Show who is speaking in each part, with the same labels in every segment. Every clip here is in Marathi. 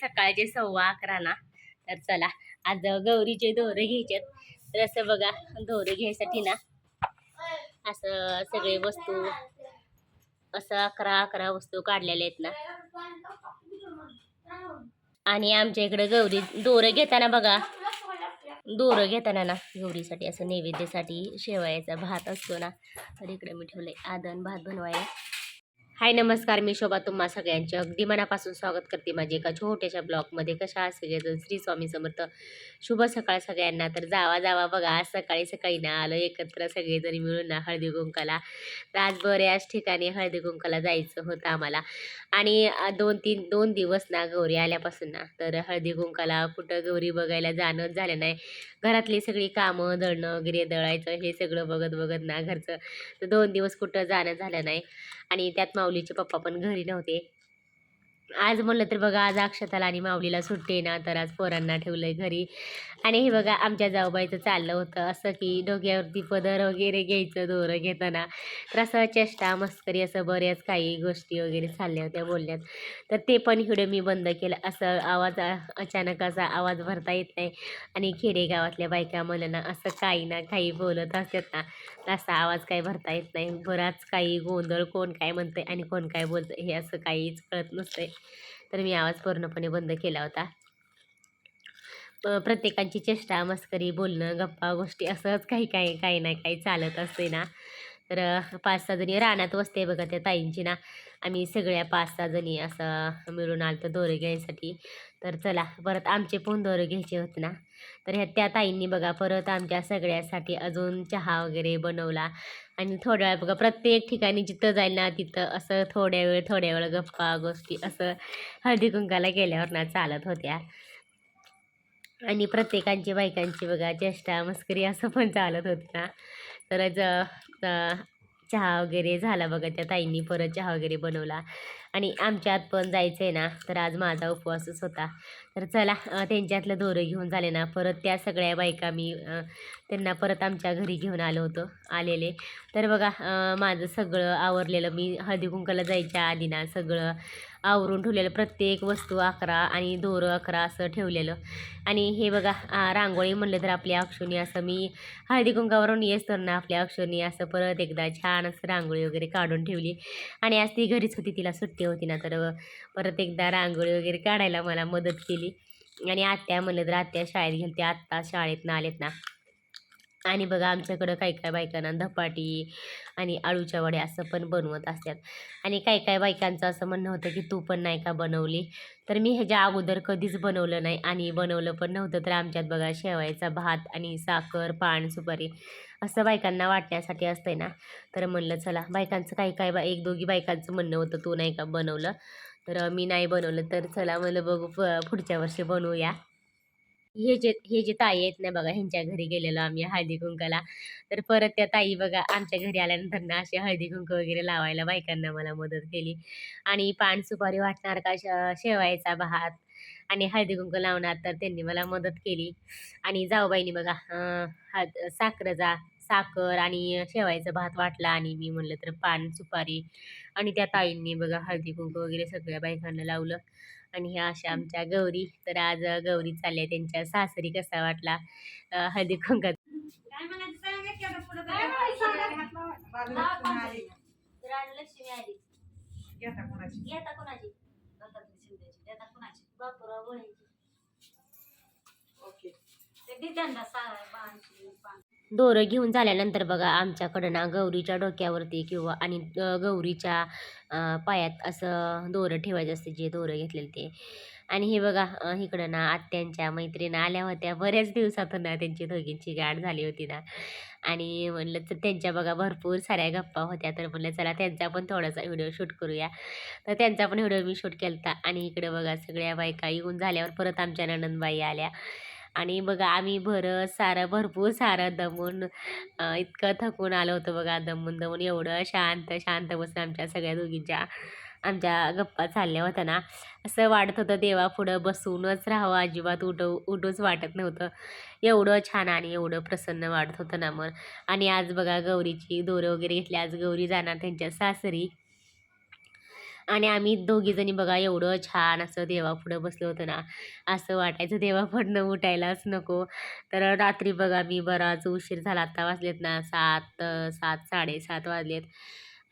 Speaker 1: सकाळचे सव्वा अकरा ना तर चला. आज गौरीचे दोरे घ्यायचे तर असं बघा दोरे घ्यायसाठी ना असं सगळे वस्तू असं अकरा अकरा वस्तू काढलेल्या आहेत ना. आणि आमच्या इकडे गौरी दोरं घेताना बघा दोरं घेताना ना गौरीसाठी असं नैवेद्यासाठी शेवयाचा भात असतो ना. तर इकडे मी ठेवलंय आदन भात बनवायला. हाय नमस्कार. मी शोभा. तुम्हा सगळ्यांचे अगदी मनापासून स्वागत करते माझे एका छोट्याशा ब्लॉगमध्ये. कशा आहात सगळेजण? श्री स्वामी समर्थ. शुभ सकाळ सगळ्यांना. तर जावा जावा बघा. आज सकाळी सकाळी ना आलं एकत्र सगळेजण मिळून ना हळदी कुंकाला. तर आज बऱ्याच ठिकाणी हळदी कुंकाला जायचं होतं आम्हाला. आणि दोन तीन दोन दिवस ना गौरी आल्यापासून ना तर हळदी कुंकाला कुठं गौरी बघायला जाणंच झालं नाही. घरातली सगळी कामं दळणं वगैरे दळायचं हे सगळं बघत बघत ना घरचं. तर दोन दिवस कुठं जाणं झालं नाही. आणि त्यात माऊलीचे पप्पा पण घरी नव्हते. आज म्हणलं तर बघा आज अक्षताला आणि माऊलीला सुट्टी आहे ना तर आज पोरांना ठेवलंय घरी. आणि हे बघा आमच्या जाऊबाईचं चाललं होतं असं की डोक्यावरती पदर वगैरे घ्यायचं दोरं घेताना. तर असं चेष्टा मस्करी असं बऱ्याच काही गोष्टी वगैरे चालल्या होत्या बोलण्यात. तर ते पण व्हिडिओ मी बंद केलं. असं आवाज अचानक असा आवाज भरता येत नाही. आणि खेडेगावातल्या बायका मला ना असं काही ना काही बोलत असतात ना असा आवाज काही भरता येत नाही. बराच काही गोंधळ कोण काय म्हणतंय आणि कोण काय बोलतंय हे असं काहीच कळत नसतंय. तर मी आवाज पूर्णपणे बंद केला होता. प्रत्येकांची चेष्टा मस्करी बोलणं गप्पा गोष्टी असंच काही काही काही ना काही चालत असते ना. तर पाच सहा जणी रानात बसते बघा त्या ताईंची ना. आम्ही सगळ्या पाच सहा जणी असं मिळून आलतो दोरे घ्यायसाठी. तर चला परत आमचे पण दोरे घ्यायचे होते ना. तर ह्या त्या ताईंनी बघा परत आमच्या सगळ्यासाठी अजून चहा वगैरे बनवला. आणि थोड्या वेळ बघा प्रत्येक ठिकाणी जिथं जाईल ना तिथं असं थोड्या वेळ थोड्या वेळ गप्पा गोष्टी असं हळदी कुंकाला गेल्यावर ना चालत होत्या. आणि प्रत्येकांची बायकांची बघा चेष्टा मस्करी असं पण चालत होतं ना. तर ज चहा वगैरे झाला बघा त्या ताईंनी परत चहा वगैरे बनवला. आणि आमच्यात पण जायचं आहे ना तर आज माझा उपवासच होता. तर चला त्यांच्यातलं दोरं घेऊन झाले ना परत त्या सगळ्या बायका मी त्यांना परत आमच्या घरी घेऊन आलो होतो आलेले. तर बघा माझं सगळं आवरलेलं मी हळदी कुंकाला जायच्या आधी ना सगळं आवरून ठेवलेलं प्रत्येक वस्तू अकरा आणि दोरं अकरा असं ठेवलेलं. आणि हे बघा रांगोळी म्हणलं तर आपल्या अक्षुनी असं मी हळदी कुंकावरून येस तर ना आपल्या अक्षुनी असं परत एकदा छान असं रांगोळी वगैरे काढून ठेवली. आणि आज ती घरीच होती तिला सुट्टी होती ना तर परत एकदा रांगोळी वगैरे काढायला मला मदत केली. आणि आत्या म्हणलं तर आत्या शाळेत गेली आत्ता शाळेतनं आलेत ना. आणि बघा आमच्याकडं काही काय बायकांना धपाटी आणि आळूच्या वड्या असं पण बनवत असतात. आणि काही काही बायकांचं असं म्हणणं होतं की तू पण नाही का बनवली? तर मी ह्याच्या अगोदर कधीच बनवलं नाही आणि बनवलं पण नव्हतं. तर आमच्यात बघा शेवायचा भात आणि साखर पान सुपारी असं बायकांना वाटण्यासाठी असतंय ना. तर म्हणलं चला बायकांचं काही काय बा एक दोघी बायकांचं म्हणणं होतं तू नाही का बनवलं. तर मी नाही बनवलं तर चला म्हणलं बघू प- पुढच्या वर्षी बनवूया. हे जे हे जे ताई आहेत ना बघा ह्यांच्या घरी गेलेलो आम्ही हळदी कुंकाला तर परत त्या ताई बघा आमच्या घरी आल्यानंतर ना असे हळदी कुंक वगैरे लावायला बायकांना मला मदत केली. आणि पान सुपारी वाटणार का शेवायचा भात आणि हळदी कुंकू लावणार तर त्यांनी मला मदत केली. आणि जाऊबाईनी बघा हळद साखरेचा साखर आणि शेवायचा भात वाटला आणि मी म्हणलं तर पान सुपारी आणि त्या ताईंनी बघा हळदी कुंकू वगैरे सगळ्या बायकांना लावलं. आणि ह्या अशा आमच्या गौरी तर आज गौरी चालल्या त्यांच्या सासरी कसा वाटला हळदी कुंकात लक्ष्मी आली. कोणाची? बापूराव दोरं घेऊन झाल्यानंतर बघा आमच्याकडं ना गौरीच्या डोक्यावरती किंवा आणि गौरीच्या पायात असं दोरं ठेवायचं असते जे दोरं घेतलेलं ते. आणि हे बघा इकडं ना आत्यांच्या मैत्रिणी आल्या होत्या. बऱ्याच दिवसातून ना त्यांची दोघींची गाठ झाली होती ना. आणि म्हणलं तर त्यांच्या बघा भरपूर साऱ्या गप्पा होत्या. तर म्हणलं चला त्यांचा पण थोडासा व्हिडिओ शूट करूया. तर त्यांचा पण व्हिडिओ मी शूट केला होता आणि इकडं बघा सगळ्या बायका येऊन झाल्यावर परत आमच्या नणंदबाई आल्या. आणि बघा आम्ही बरं सारं भरपूर सारं दमून इतकं थकून आलो होतो बघा दमून दमून एवढं शांत शांत बसून आमच्या सगळ्या दोघींच्या. आमच्या गप्पा चालल्या होत्या ना. असं वाटत होतं देवापुढं बसूनच राहावं. अजिबात उठव उठूच वाटत नव्हतं. एवढं छान आणि एवढं प्रसन्न वाटत होतं ना मग आणि आज बघा गौरीची दोरं वगैरे घेतली. आज गौरी जाणार त्यांच्या सासरी. आणि आम्ही दोघीजणी बघा एवढं छान असं देवापुढं बसलो होतो ना. असं वाटायचं देवापुढनं उठायलाच नको. तर रात्री बघा मी बराच उशीर झाला. आत्ता वाजलेत ना सात सात साडेसात वाजलेत.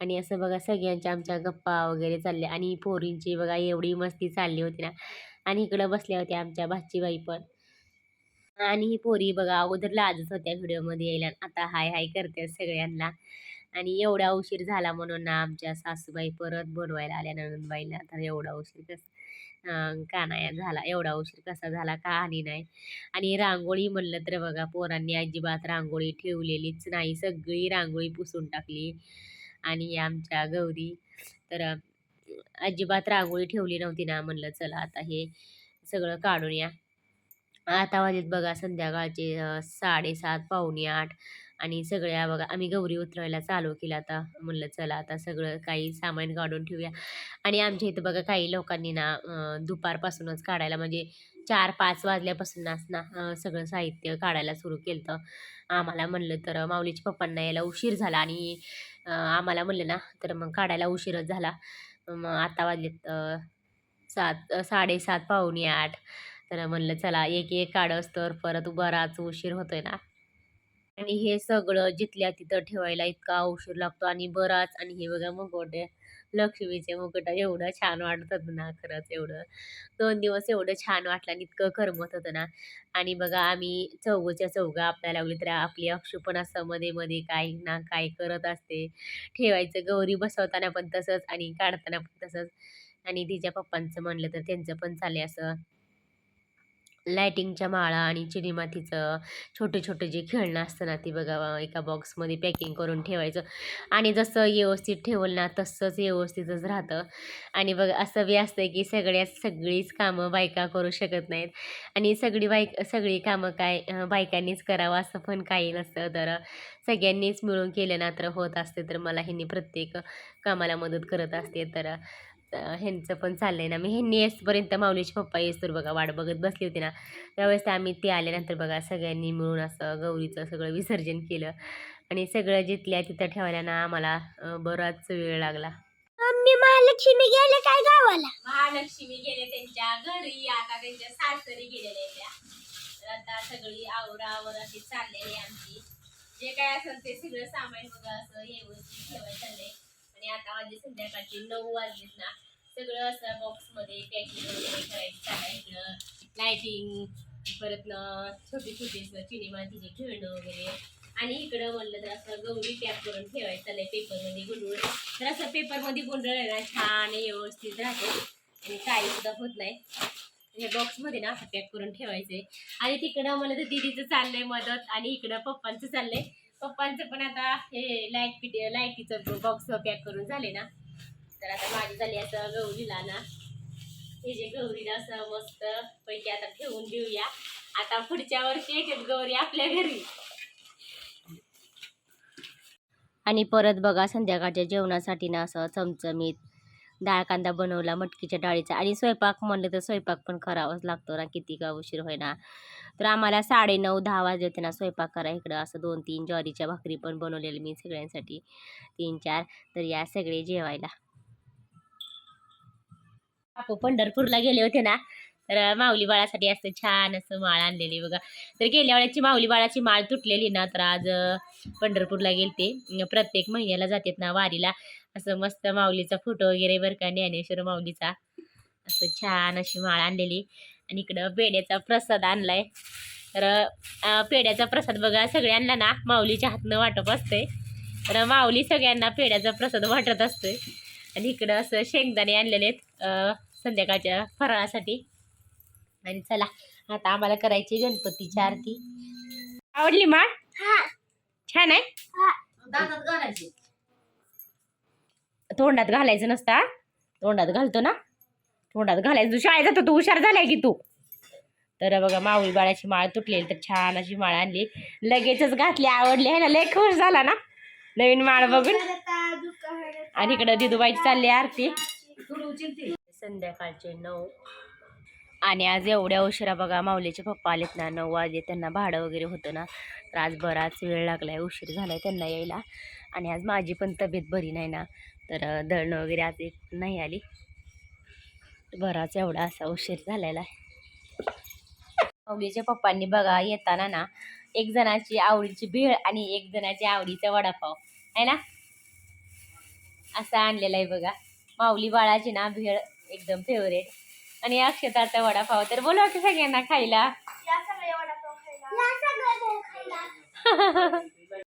Speaker 1: आणि असं बघा सगळ्यांच्या आमच्या गप्पा वगैरे चालल्या आणि पोरींची बघा एवढी मस्ती चालली होती ना. आणि इकडं बसल्या होत्या आमच्या भाचीबाई पण. आणि ही पोरी बघा अगोदर लाजत होत्या व्हिडिओमध्ये यायला. आता हाय हाय करते सगळ्यांना. आणि एवढा उशीर झाला म्हणून ना आमच्या सासूबाई परत बनवायला आल्या नंदबाईला तर एवढा उशीर कस का नाही झाला? एवढा उशीर कसा झाला? का आली नाही? आणि रांगोळी म्हणलं तर बघा पोरांनी अजिबात रांगोळी ठेवलेलीच नाही. सगळी रांगोळी पुसून टाकली. आणि आमच्या गौरी. तर अजिबात रांगोळी ठेवली नव्हती ना म्हणलं चला आता हे सगळं काढून या. आता वाजेत बघा संध्याकाळचे साडेसात पावणे आठ आणि सगळ्या बघा आम्ही गौरी उतरवायला चालू केलं आता. म्हणलं चला आता सगळं काही सामान काढून ठेवूया. आणि आमच्या इथं बघा काही लोकांनी ना दुपारपासूनच काढायला म्हणजे चार पाच वाजल्यापासूनच ना सगळं साहित्य काढायला सुरू केलं होतं आम्हाला म्हणलं तर माऊलीच्या पप्पांना यायला उशीर झाला आणि आम्हाला म्हणलं ना तर मग काढायला उशीरच झाला. मग आता वाजलेत सात साडेसात पाहुणे आठ. तर म्हणलं चला एक एक काढस तर परत बराच उशीर होतोय ना. आणि हे सगळं जिथल्या तिथं ठेवायला इतका उशीर लागतो आणि बराच आणि हे बघा मग लक्ष्मीचे मुकुट एवढं छान वाटत होतं ना खरंच एवढं. दोन दिवस एवढं छान वाटलं आणि इतकं करमत होतं ना. आणि बघा आम्ही चौघच्या चौघा आपल्याला लावली तर आपली अक्षू पण असं मध्ये मध्ये काय ना काय करत असते. ठेवायचं गौरी बसवताना पण तसंच आणि काढताना पण तसंच. आणि तिच्या पप्पांचं म्हणलं तर त्यांचं पण चाले असं. लायटिंगच्या माळा आणि चिनीमातीचं छोटे छोटे जे खेळणं असतं ना ते बघा एका बॉक्समध्ये पॅकिंग करून ठेवायचं. आणि जसं व्यवस्थित ठेवलं ना तसंच व्यवस्थितच राहतं. आणि बघा असं बी असतं की सगळ्या सगळीच कामं बायका करू शकत नाहीत. आणि सगळी बायक सगळी कामं काय बायकांनीच करावं असं पण काही नसतं. तर सगळ्यांनीच मिळून केलं ना तर होत असते. तर मला ह्यांनी प्रत्येक कामाला मदत करत असते. तर ह्यांचं पण चाललंय ना. मी ह्यांनी येसपर्यंत माऊलीचे पप्पा येसतर बघा वाट बघत बसली होती ना. त्यावेळेस आम्ही ते आल्यानंतर बघा सगळ्यांनी मिळून असं गौरीचं सगळं विसर्जन केलं. आणि सगळं जिथल्या तिथं ठेवायला ना आम्हाला बराच वेळ लागला.
Speaker 2: मम्मी महालक्ष्मी गेले काय गावाला?
Speaker 1: महालक्ष्मी गेले त्यांच्या घरी. आता त्यांच्या सासरी गेलेल्या त्या. तर आता सगळी आवरावर अशी चाललेली आहे आमची. जे काय असेल ते सगळं सामान बघा असं व्यवस्थित ठेवायचं चाललंय आणि आता वाजले संध्याकाळचे नऊ वाजलेत ना. सगळं असं बॉक्समध्ये पॅकिंग वगैरे करायचं आहे इकडं लायटिंग परत ना छोटे छोटे चिनी मातीचे खेळणं वगैरे. आणि इकडं म्हणलं तर असं गौरी कॅप करून ठेवायचं नाही पेपरमध्ये गुंडळ. तर असं पेपरमध्ये गुंडळ आहे ना छान व्यवस्थित राहते. आणि काही सुद्धा होत नाही. हे बॉक्समध्ये ना असं पॅक करून ठेवायचंय. आणि तिकडं म्हणलं तर दीदीचं चाललंय मदत आणि इकडं पप्पांचं चाललंय. पप्पांचं पण आता हे लाइट पिट लाईटीचं बॉक्स पॅक करून झाले ना तर आता माझी झाली असं गौरीला ना. हे जे गौरीला असं मस्त पैकी आता ठेवून देऊया. आता पुढच्या वर्षी येते गौरी आपल्या घरी. आणि परत बघा संध्याकाळच्या जेवणासाठी ना असं चमचमीत डाळ कांदा बनवला मटकीच्या डाळीचा आणि स्वयंपाक म्हणलं तर स्वयंपाक पण करावाच लागतो ना किती का उशीर होईना. तर आम्हाला साडे नऊ दहा वाजले होते ना स्वयंपाक करा इकडं. असं दोन तीन ज्वारीच्या भाकरी पण बनवलेल्या मी सगळ्यांसाठी. तीन चार तर या सगळे जेवायला. बापू पंढरपूरला गेले होते ना तर माऊली बाळासाठी असं छान असं माळ आणलेली बघा. तर गेल्या वेळेची माऊली बाळाची माळ तुटलेली ना तर आज पंढरपूरला गेलते. प्रत्येक महिन्याला जातात ना वारीला. असं मस्त माऊलीचा फोटो वगैरे बरं का ज्ञानेश्वर माऊलीचा. असं छान अशी माळ आणलेली. आणि इकडं पेड्याचा प्रसाद आणलाय. तर पेड्याचा प्रसाद बघा सगळ्यांना ना माऊलीच्या हातनं वाटप असते तर माऊली सगळ्यांना पेड्याचा प्रसाद वाटत असतोय. आणि इकडं असं शेंगदाणे आणलेले आहेत संध्याकाळच्या फराळासाठी. आणि चला आता आम्हाला करायची गणपतीची आरती. आवडली माळ?
Speaker 2: हा.
Speaker 1: छान आहे. तोंडात घालायचं नसतं हा? तोंडात घालतो ना? तोंडात घालायचं. तू शाळेत जातो तू हुशार झालाय की तू. तर बघा माऊली बाळाची माळ तुटलेली तर छान अशी माळ आणली. लगेचच घातली आवडली. आहे ना? लय खुश झाला ना? नवीन माळ बघून. आणि इकडं दिदूबाईची चालली आरती. संध्याकाळचे नऊ. आणि आज एवढ्या उशिरा बघा माऊलीचे पप्पा आलेत ना नऊ वाजले त्यांना भाडं वगैरे होतं ना तर आज बराच वेळ लागलाय उशीर झालाय त्यांना यायला. आणि आज माझी पण तब्येत बरी नाही ना तर दळणं वगैरे आज एक नाही आली. बराच एवढा असा उशीर झालेला आहे. माऊलीच्या पप्पांनी बघा येताना ना एक जणाची आवडीची भेळ आणि एक जणाची आवडीचा वडापाव आहे ना? असा आणलेला आहे बघा. माऊली बाळाची ना भेळ एकदम फेवरेट आणि अक्षताचा वडापाव तर बोलवा की सगळ्यांना खायला.
Speaker 2: या सगळ्या वडापाव खायला. या सगळ्या भेळ खायला.